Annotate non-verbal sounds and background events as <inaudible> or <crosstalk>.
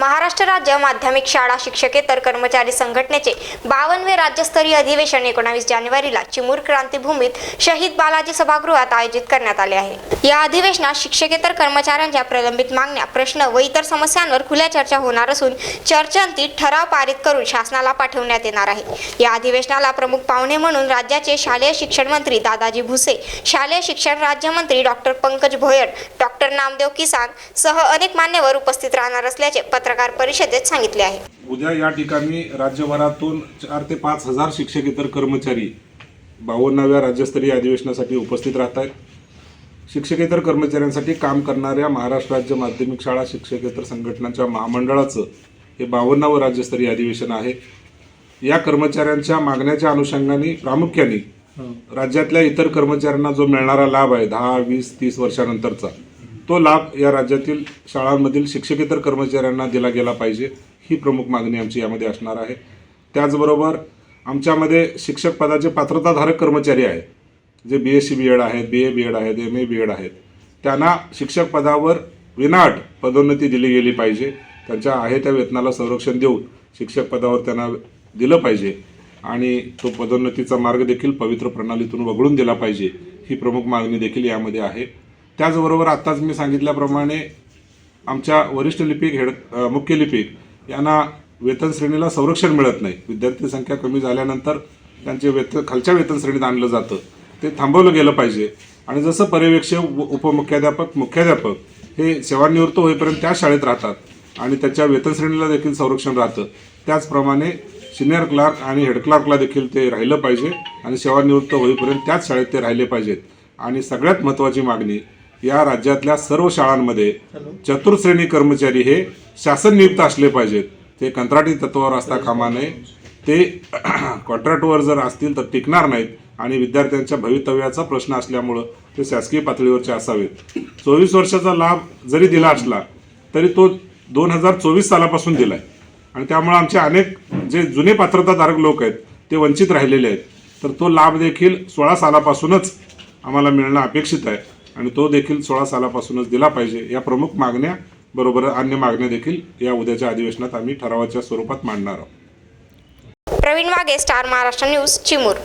महाराष्ट्र राज्य माध्यमिक शाळा शिक्षकेतर कर्मचारी संघटनेचे बावनवे राज्यस्तरीय अधिवेशन एकोणावीस जानेवारीला चिमूर क्रांतीभूमीत शहीद बालाजी सभागृहात आयोजित करण्यात आले आहे. या अधिवेशनात शिक्षकेतर कर्मचाऱ्यांच्या प्रलंबित मागण्या प्रश्न व इतर समस्यांवर खुल्या चर्चा होणार असून चर्चांती ठराव पारित करून शासनाला पाठवण्यात येणार आहे. या अधिवेशनाला प्रमुख पाहुणे म्हणून राज्याचे शालेय शिक्षण मंत्री दादाजी भुसे शालेय शिक्षण राज्यमंत्री डॉक्टर पंकज भोयर डॉक्टर नामदेव किसान सह अनेक मान्यवर उपस्थित राहणार असल्याचे पत्रकार परिषदेत सांगितले आहे. उद्या या ठिकाणी राज्यभरातून चार ते पाच हजार शिक्षकेतर कर्मचारी बावन्नाव्या राज्यस्तरीय अधिवेशनासाठी उपस्थित राहत आहेत शिक्षकेतर कर्मचाऱ्यांसाठी काम करणाऱ्या महाराष्ट्र राज्य माध्यमिक शाळा शिक्षकेतर संघटनांच्या महामंडळाचं हे बावन्नावं राज्यस्तरीय अधिवेशन आहे. या कर्मचाऱ्यांच्या मागण्याच्या अनुषंगाने प्रामुख्याने राज्यातल्या इतर कर्मचाऱ्यांना जो मिळणारा लाभ आहे दहा वीस तीस वर्षानंतरचा तो लाभ या राज्यातील शाळांमधील शिक्षकेतर कर्मचाऱ्यांना दिला गेला पाहिजे ही प्रमुख मागणी आमची यामध्ये असणार आहे. त्याचबरोबर आमच्यामध्ये शिक्षक पदाचे पात्रताधारक कर्मचारी आहेत. जे B S C B Ed आहेत बी ए बी एड आहेत एम ए बी एड आहेत त्यांना शिक्षक पदावर विनाट पदोन्नती दिली गेली पाहिजे. त्यांच्या आहे त्या वेतनाला संरक्षण देऊन शिक्षक पदावर त्यांना दिलं पाहिजे. आणि तो पदोन्नतीचा मार्ग देखील पवित्र प्रणालीतून वगळून दिला पाहिजे. ही प्रमुख मागणी देखील यामध्ये आहे. त्याचबरोबर आत्ताच मी सांगितल्याप्रमाणे आमच्या वरिष्ठ लिपिक हेड मुख्य लिपिक यांना वेतन श्रेणीला संरक्षण मिळत नाही. विद्यार्थी संख्या कमी झाल्यानंतर त्यांचे वेतन खालच्या वेतन श्रेणीत आणलं जातं. ते थांबवलं गेलं पाहिजे. आणि जसं पर्यवेक्षक उपमुख्याध्यापक मुख्याध्यापक हे सेवानिवृत्त होईपर्यंत त्या शाळेत राहतात आणि त्याच्या वेतन श्रेणीला देखील संरक्षण राहतं. त्याचप्रमाणे सिनियर क्लार्क आणि हेड क्लार्कला देखील ते राहिलं पाहिजे आणि सेवानिवृत्त होईपर्यंत त्याच शाळेत ते राहिले पाहिजेत. आणि सगळ्यात महत्त्वाची मागणी या राज्यातल्या सर्व शाळांमध्ये चतुर्श्रेणी कर्मचारी हे शासन नियुक्त असले पाहिजेत. ते कंत्राटी तत्वावर असता कामा नये. ते <clears throat> कॉन्ट्रॅक्टवर जर असतील तर टिकणार नाहीत. आणि विद्यार्थ्यांच्या भवितव्याचा प्रश्न असल्यामुळं ते शासकीय पातळीवरचे असावेत. चोवीस वर्षाचा लाभ जरी दिला असला तरी तो दोन हजार चोवीस सालापासून दिलाय. आणि त्यामुळे आमचे अनेक जे जुने पात्रताधारक लोक आहेत ते वंचित राहिलेले आहेत. तर तो लाभ देखील सोळा सालापासूनच आम्हाला मिळणं अपेक्षित आहे आणि तो देखील सोळा सालापासूनच दिला पाहिजे या प्रमुख मागण्या बरोबर अन्य मागण्या देखील या उद्याच्या अधिवेशनात आम्ही ठरावाच्या स्वरूपात मांडणार आहोत. Praveen Wage star Maharashtra news Chimur.